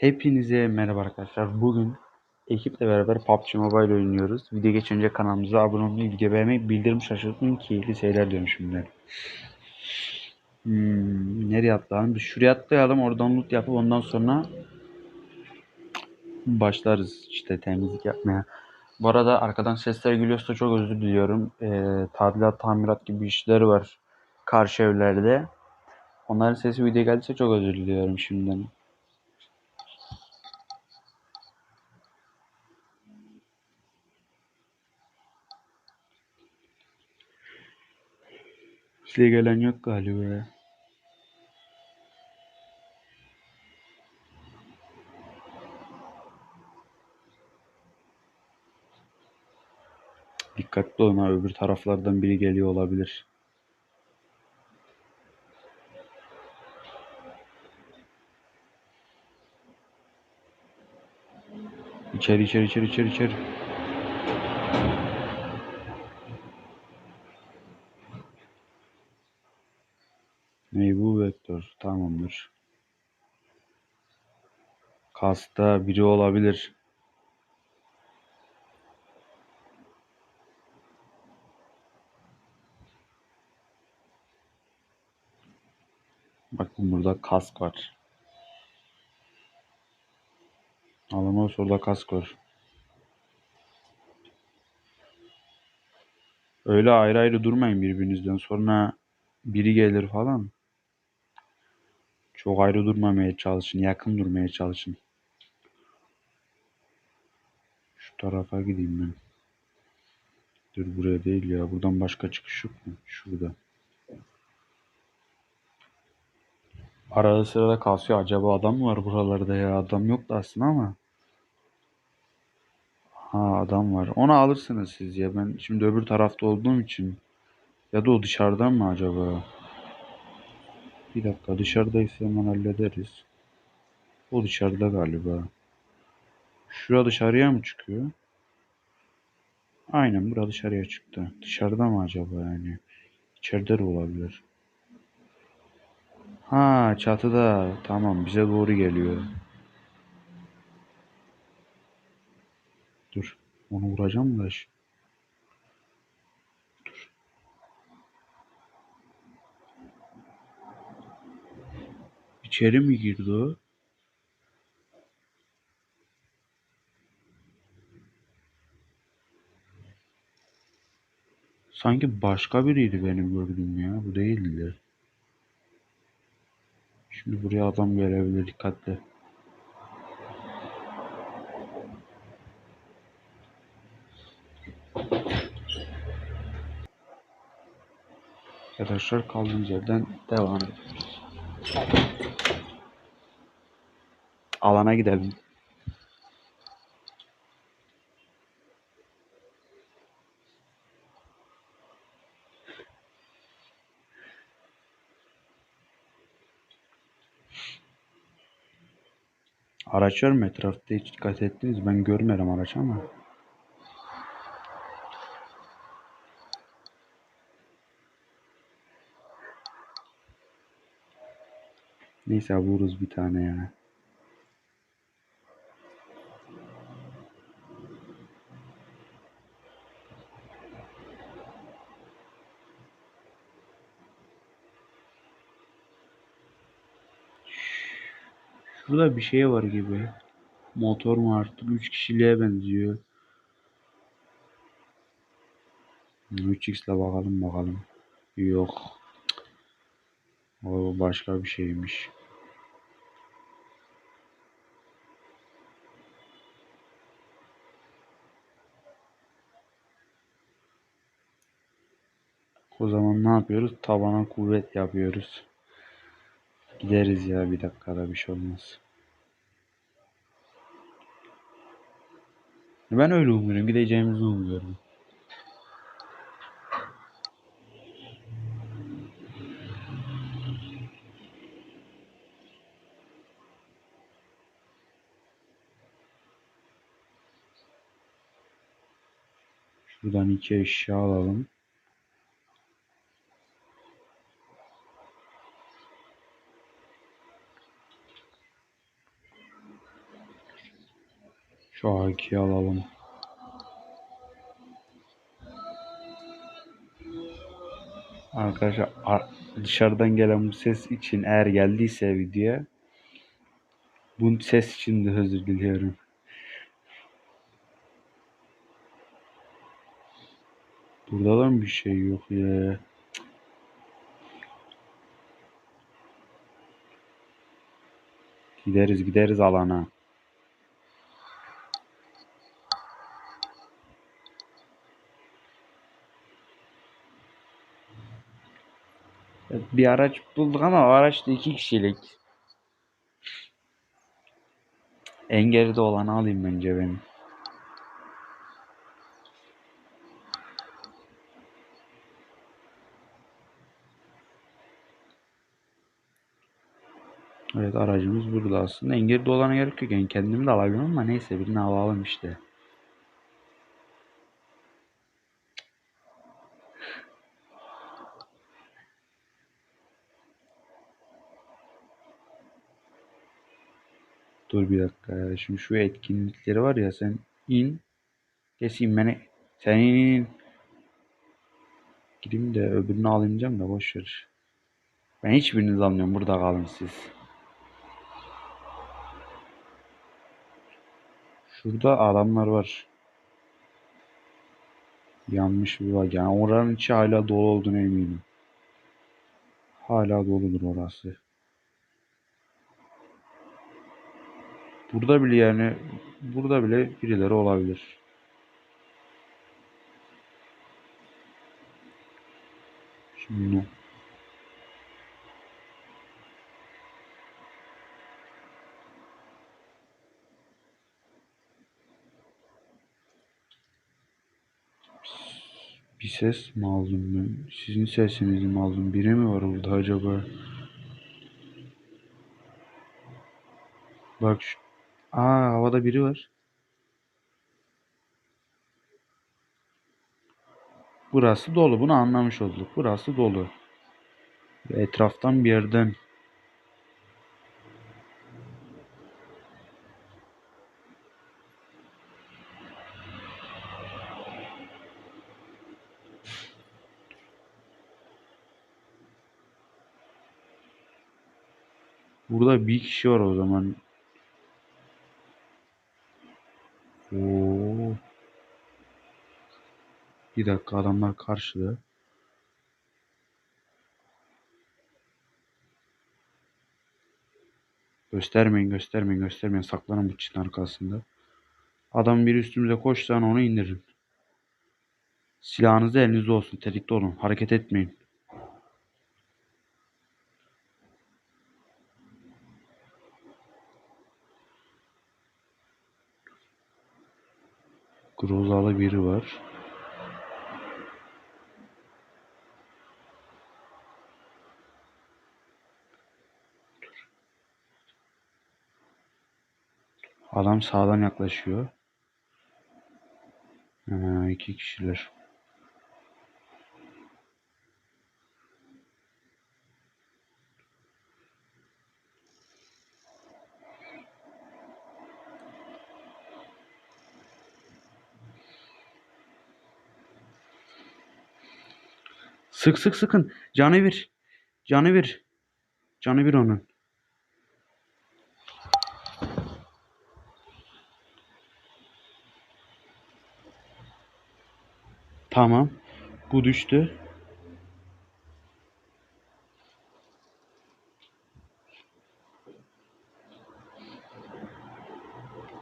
Hepinize merhaba arkadaşlar. Bugün ekiple beraber PUBG Mobile oynuyoruz. Video geçince kanalımıza abone olmayı, video beğenmeyi, bildirim açmayı, keyifli seyirler diyorum şimdi. Hmm, nereye atlayalım? Bir şuraya atlayalım. Oradan loot yapıp ondan sonra başlarız işte temizlik yapmaya. Bu arada arkadan sesler geliyorsa çok özür diliyorum. Ee, tadilat, tamirat gibi işleri var karşı evlerde. Onların sesi video geldiyse çok özür diliyorum şimdiden. Size gelen yok galiba ya. Dikkatli olun ha öbür taraflardan biri geliyor olabilir. İçeri içeri içeri içeri içeri. Tamamdır. Kasta biri olabilir. Bakın burada kask var. Alamos orada kask var. Öyle ayrı ayrı durmayın birbirinizden. Sonra biri gelir falan. Çok ayrı durmamaya çalışın. Yakın durmaya çalışın. Şu tarafa gideyim ben. Dur buraya değil ya. Buradan başka çıkış yok mu? Şurada. Arada sırada kasıyor. Acaba adam mı var buralarda ya? Adam yok da aslında ama. Ha adam var. Onu alırsınız siz ya. Ben şimdi öbür tarafta olduğum için. Ya da o dışarıdan mı acaba? Bir dakika dışarıdaysa hemen hallederiz. O dışarıda galiba. Şura dışarıya mı çıkıyor? Aynen bura dışarıya çıktı. Dışarıda mı acaba yani? İçeride de olabilir. Ha çatıda. Tamam bize doğru geliyor. Dur. Onu vuracağım da. şi- İçeri mi girdi o? Sanki başka biriydi benim gördüğüm ya. Bu değildi. Şimdi buraya adam gelebilir dikkatli. Arkadaşlar kaldığımız yerden devam ediyoruz. Alana gidelim. Araç var mı etrafta hiç dikkat ettiniz? Ben görmedim araç ama. Neyse vururuz bir tane ya. Şurada bir şey var gibi. Motor mu artık 3 kişiliğe benziyor. 3x ile bakalım bakalım. Yok. O başka bir şeymiş. O zaman ne yapıyoruz? Tabana kuvvet yapıyoruz. Gideriz ya bir dakikada bir şey olmaz. Ben öyle umuyorum. Gideceğimizi umuyorum. Şuradan iki eşya alalım. Şu AK'yi alalım. Arkadaşlar ar- dışarıdan gelen bu ses için eğer geldiyse videoya bu ses için de özür diliyorum. Burada da mı bir şey yok ya? Gideriz gideriz alana. Bir araç bulduk ama o araç da iki kişilik. En geride olanı alayım bence benim. Evet aracımız burada aslında. En olana gerek yok. Yani kendimi de alabilirim ama neyse birini alalım işte. Dur bir dakika ya. Şimdi şu etkinlikleri var ya sen in. Geç inmene. Sen in. Gideyim de öbürünü alayım diyeceğim de boş ver. Ben hiçbirinizi almıyorum. Burada kalın siz. Şurada adamlar var. Yanmış bir bak. Yani oranın içi hala dolu olduğunu eminim. Hala doludur orası. Burada bile yani burada bile birileri olabilir. Şimdi bir ses mi aldım ben? Sizin sesinizi mi aldım? Biri mi var orada acaba? Bak şu... Aa havada biri var. Burası dolu. Bunu anlamış olduk. Burası dolu. Ve Etraftan bir yerden Burada bir kişi var o zaman. Oo. Bir dakika adamlar karşıda. Göstermeyin, göstermeyin, göstermeyin. Saklanın bu çitin arkasında. Adam biri üstümüze koşsa onu indirin. Silahınız elinizde olsun. Tetikte olun. Hareket etmeyin. Biri var. Adam sağdan yaklaşıyor. Ha, iki kişiler. Sık sık sıkın. Canı bir. Canı bir. Canı bir onun. Tamam. Bu düştü.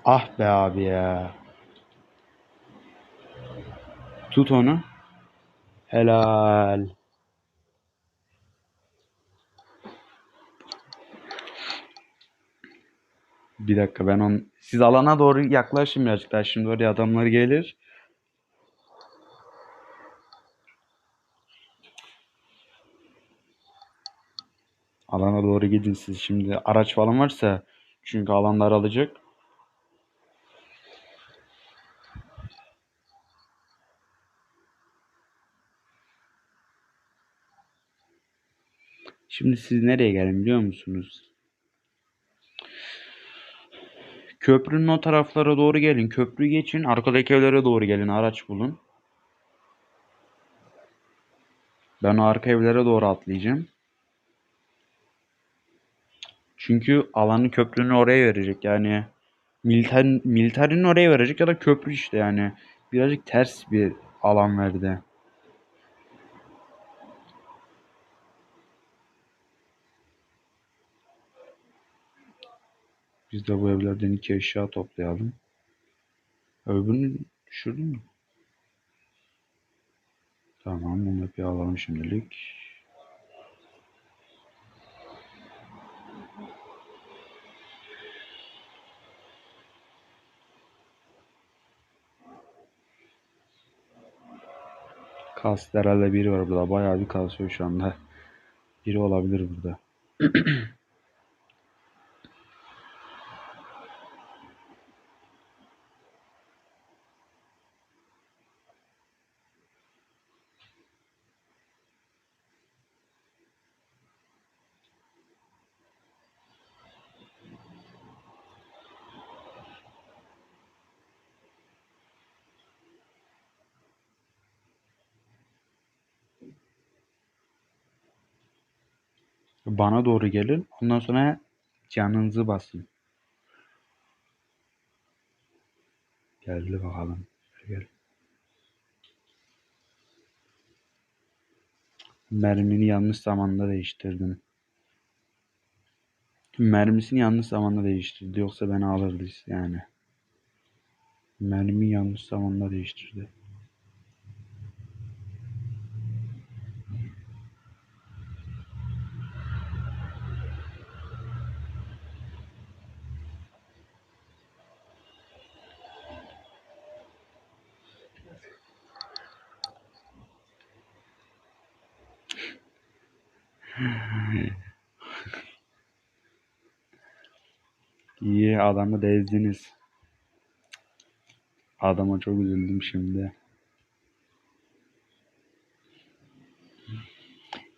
Ah be abi ya. Tut onu. Helal. Bir dakika ben on siz alana doğru yaklaşın birazcık daha şimdi oraya adamlar gelir. Alana doğru gidin siz şimdi araç falan varsa çünkü alanlar alacak. Şimdi siz nereye gelin biliyor musunuz? Köprünün o taraflara doğru gelin. Köprüyü geçin. Arkadaki evlere doğru gelin. Araç bulun. Ben o arka evlere doğru atlayacağım. Çünkü alanı köprünün oraya verecek. Yani militer, militerinin oraya verecek ya da köprü işte yani. Birazcık ters bir alan verdi. Biz de bu evlerden iki eşya toplayalım. Öbürünü düşürdün mü? Tamam bunu bir alalım şimdilik. Kast herhalde biri var burada. Bayağı bir kasıyor şu anda. Biri olabilir burada. Bana doğru gelin. Ondan sonra canınızı basın. Geldi bakalım. Gel. Mermini yanlış zamanda değiştirdim. Mermisini yanlış zamanda değiştirdi. Yoksa beni alırdı yani. Mermi yanlış zamanda değiştirdi. İyi adamı da. Adama çok üzüldüm şimdi.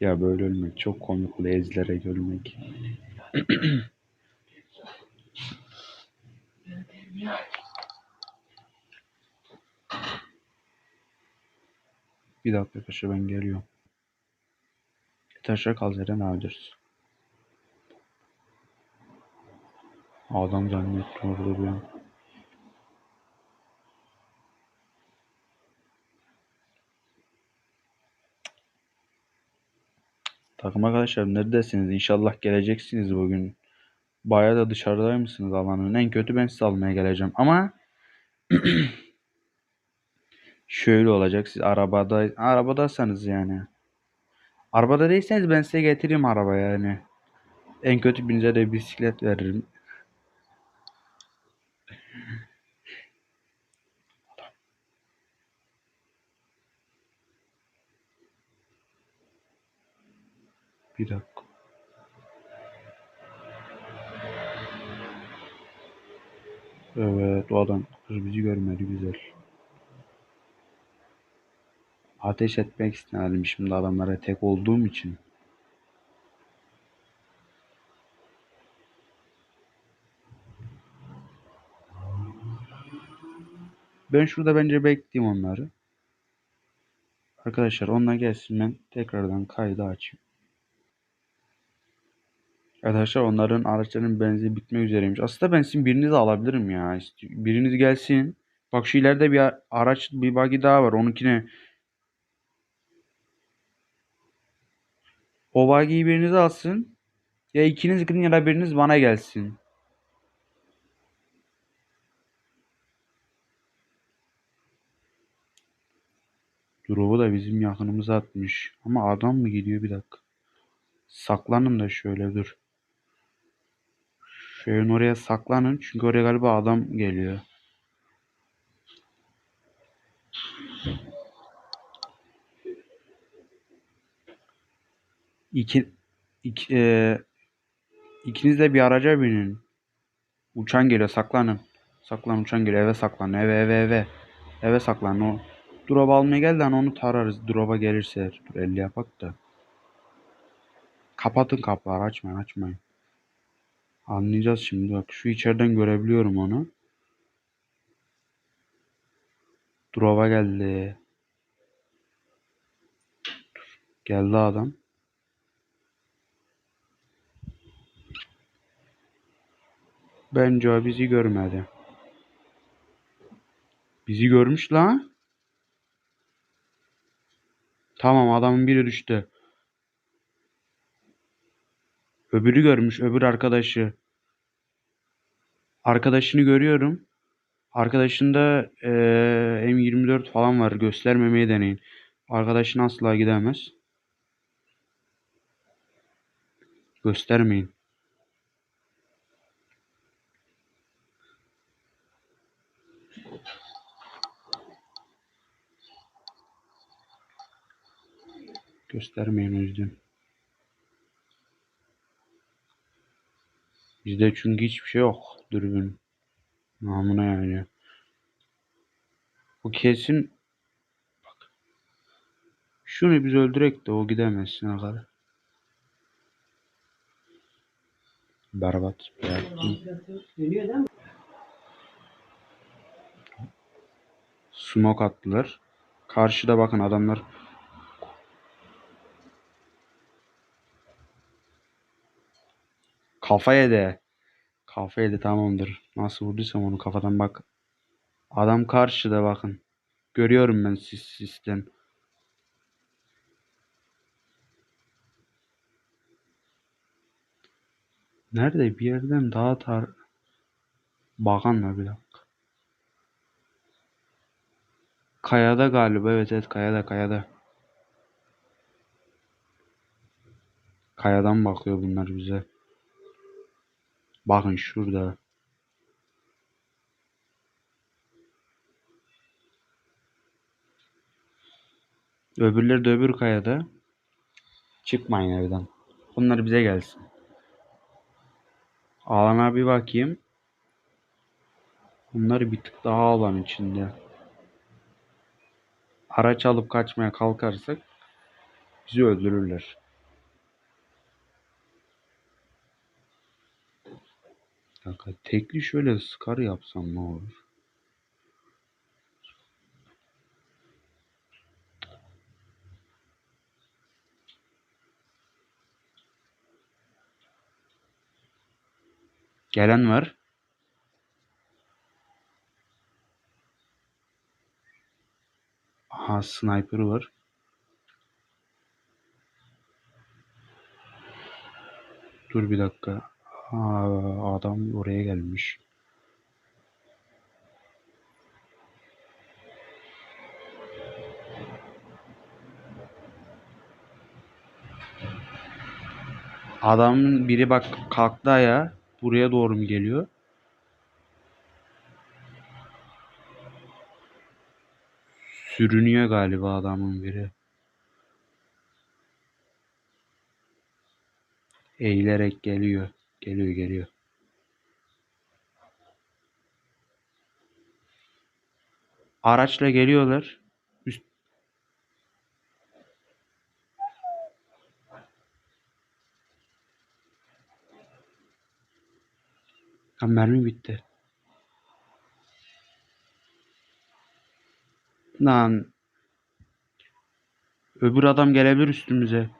Ya böyle ölmek çok komik oluyor ezilerek ölmek. Bir dakika arkadaşlar ben geliyorum. Taşa kal Zeren alacağız. Adam zannettim orada bir an. Takım arkadaşlar neredesiniz? İnşallah geleceksiniz bugün. Bayağı da dışarıdaymışsınız alanın. En kötü ben sizi almaya geleceğim. Ama şöyle olacak. Siz arabada arabadaysanız yani. Arabada değilseniz ben size getireyim araba yani. En kötü birinize de bisiklet veririm. Bir dakika. Evet o adam kız bizi görmedi güzel. Ateş etmek istemedim şimdi adamlara tek olduğum için. Ben şurada bence bekleyeyim onları. Arkadaşlar onlar gelsin ben tekrardan kaydı açayım. Arkadaşlar onların araçlarının benzin bitmek üzereymiş. Aslında ben sizin birinizi alabilirim ya. Biriniz gelsin. Bak şu ileride bir araç bir buggy daha var. Onunkine o buggy'yi biriniz alsın. Ya ikiniz gidin ya da biriniz bana gelsin. Drop'u da bizim yakınımıza atmış. Ama adam mı gidiyor bir dakika. Saklanın da şöyle dur. Şöyle oraya saklanın. Çünkü oraya galiba adam geliyor. İki, iki, e, ikiniz de bir araca binin. Uçan geliyor saklanın. Saklan uçan geliyor eve saklan eve eve eve. Eve saklan o. Drop almaya gel lan onu tararız. Drop'a gelirse. Dur 50 yapak da. Kapatın kapıları açmayın açmayın. Anlayacağız şimdi. Bak şu içeriden görebiliyorum onu. Durova geldi. Geldi adam. Bence bizi görmedi. Bizi görmüş lan. Tamam adamın biri düştü. Öbürü görmüş. Öbür arkadaşı. Arkadaşını görüyorum. Arkadaşında eee, M24 falan var. Göstermemeye deneyin. Arkadaşın asla gidemez. Göstermeyin. Göstermeyin o yüzden. Bizde çünkü hiçbir şey yok. Dürbün. Namına yani. Bu kesin bak. Şunu biz öldürek de o gidemezsin kadar. Berbat. berbat. Smoke attılar. Karşıda bakın adamlar. Kafa yedi. Kafa yedi tamamdır. Nasıl vurduysam onu kafadan bak. Adam karşıda bakın. Görüyorum ben sis sisten. Nerede bir yerden daha tar... Bakan var bir dakika. Kayada galiba. Evet evet kayada kayada. Kayadan bakıyor bunlar bize. Bakın şurada. Öbürleri de öbür kayada. Çıkmayın evden. Bunlar bize gelsin. Alana bir bakayım. Bunlar bir tık daha alan içinde. Araç alıp kaçmaya kalkarsak bizi öldürürler. Dakika, tekli şöyle sıkar yapsam ne olur? Gelen var. Aha sniper var. Dur bir dakika. Aa, adam oraya gelmiş. Adamın biri bak kalktı ayağa. Buraya doğru mu geliyor? Sürünüyor galiba adamın biri. Eğilerek geliyor. Geliyor geliyor. Araçla geliyorlar. Üst... Ya mermi bitti. Lan. Öbür adam gelebilir üstümüze.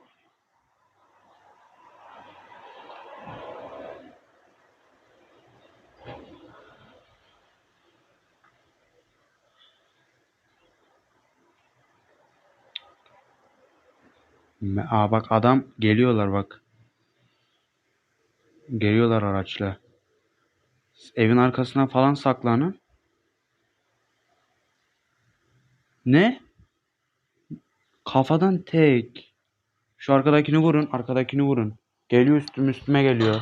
Me- Aa bak adam geliyorlar bak. Geliyorlar araçla. Evin arkasına falan saklanın. Ne? Kafadan tek. Şu arkadakini vurun, arkadakini vurun. Geliyor üstüm üstüme geliyor.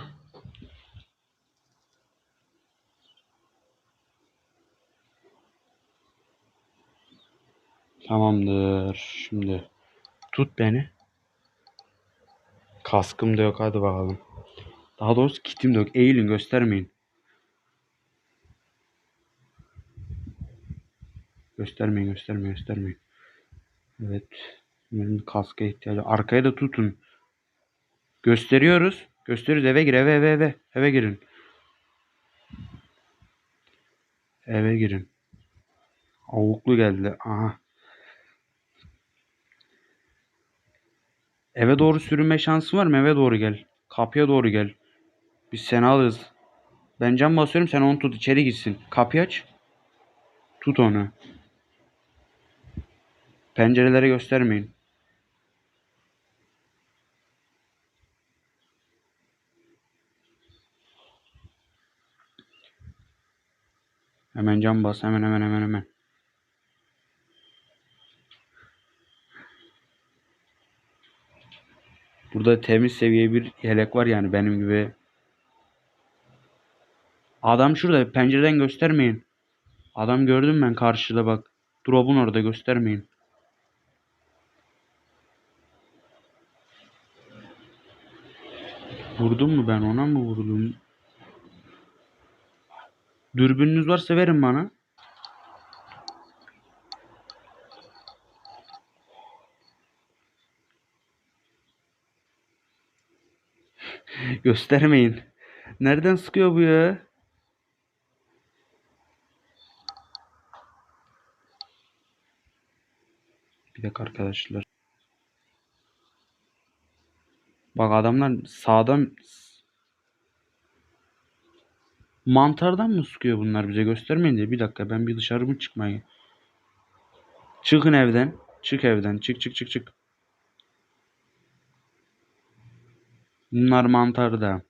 Tamamdır. Şimdi tut beni. Kaskım da yok hadi bakalım. Daha doğrusu kitim de yok. Eğilin göstermeyin. Göstermeyin göstermeyin göstermeyin. Evet. Benim kaska ihtiyacı. Arkaya da tutun. Gösteriyoruz. Gösteriyoruz. Eve gir eve eve eve. Eve girin. Eve girin. Avuklu geldi. Aha. Eve doğru sürünme şansın var mı? Eve doğru gel. Kapıya doğru gel. Biz seni alırız. Ben cam basıyorum sen onu tut içeri gitsin. Kapıyı aç. Tut onu. Pencerelere göstermeyin. Hemen cam bas. Hemen hemen hemen hemen. Burada temiz seviye bir yelek var yani benim gibi. Adam şurada pencereden göstermeyin. Adam gördüm ben karşıda bak. Drop'un orada göstermeyin. Vurdum mu ben ona mı vurdum? Dürbününüz varsa verin bana. Göstermeyin. Nereden sıkıyor bu ya? Bir dakika arkadaşlar. Bak adamlar sağdan mantardan mı sıkıyor bunlar bize göstermeyin diye. Bir dakika ben bir dışarı mı çıkmayı? Çıkın evden. Çık evden. Çık çık çık çık. Bunlar mantarda.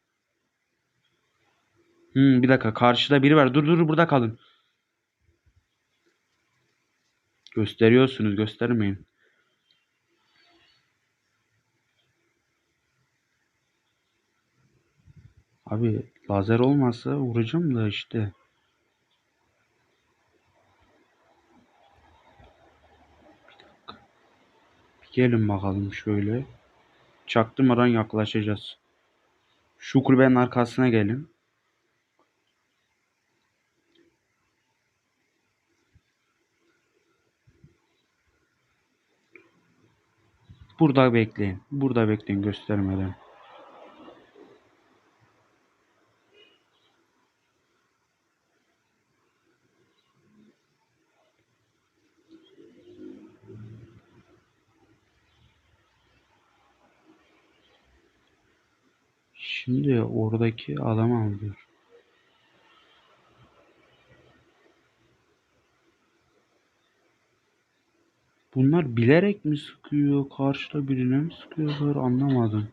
Hmm, bir dakika karşıda biri var. Dur dur burada kalın. Gösteriyorsunuz göstermeyin. Abi lazer olmasa vuracağım da işte. Bir dakika. Bir gelin bakalım şöyle. Çaktırmadan yaklaşacağız. Şu kulübenin arkasına gelin. Burada bekleyin. Burada bekleyin göstermeden. Şimdi oradaki adam alıyor. Bunlar bilerek mi sıkıyor? Karşıda birine mi sıkıyorlar? Anlamadım.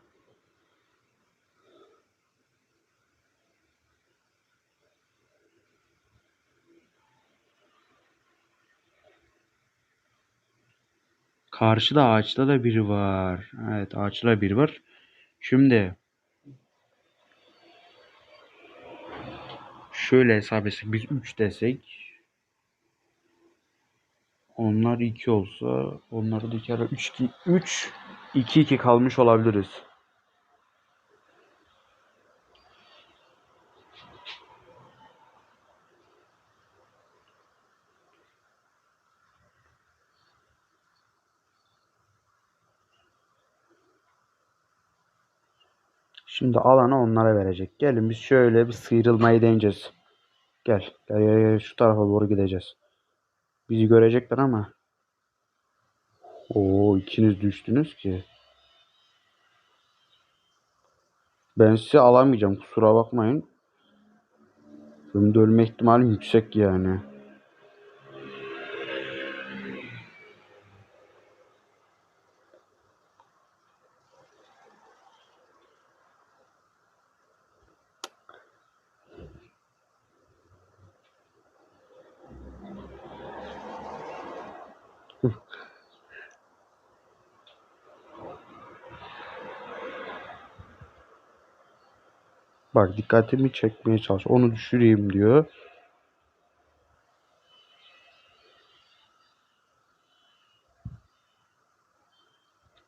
Karşıda ağaçta da biri var. Evet ağaçta biri var. Şimdi şöyle hesap etsek biz 3 desek onlar 2 olsa onları da 2 ara 3 3 2 2 kalmış olabiliriz. Şimdi alanı onlara verecek. Gelin biz şöyle bir sıyrılmayı deneyeceğiz. Gel. Gel, gel, gel. Şu tarafa doğru gideceğiz. Bizi görecekler ama. Oo ikiniz düştünüz ki. Ben sizi alamayacağım. Kusura bakmayın. De ölme ihtimalim yüksek yani. Dikkatimi çekmeye çalış. Onu düşüreyim diyor.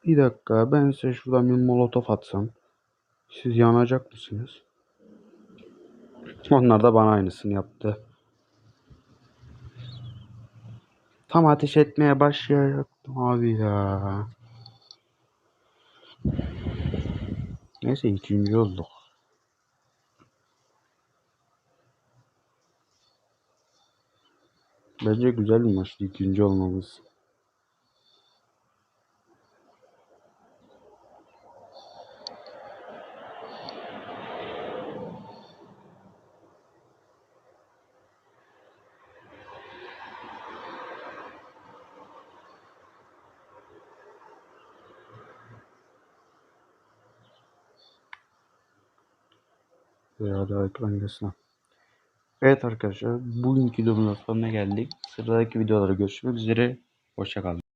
Bir dakika ben size şuradan bir molotof atsam. Siz yanacak mısınız? Onlar da bana aynısını yaptı. Tam ateş etmeye başlayacaktım abi ya. Neyse ikinci olduk. Bence güzel bir maçtı ikinci olmamız. Veya daha ekran göster. Evet arkadaşlar bugünkü videomuzun sonuna geldik. Sıradaki videolara görüşmek üzere. Hoşçakalın.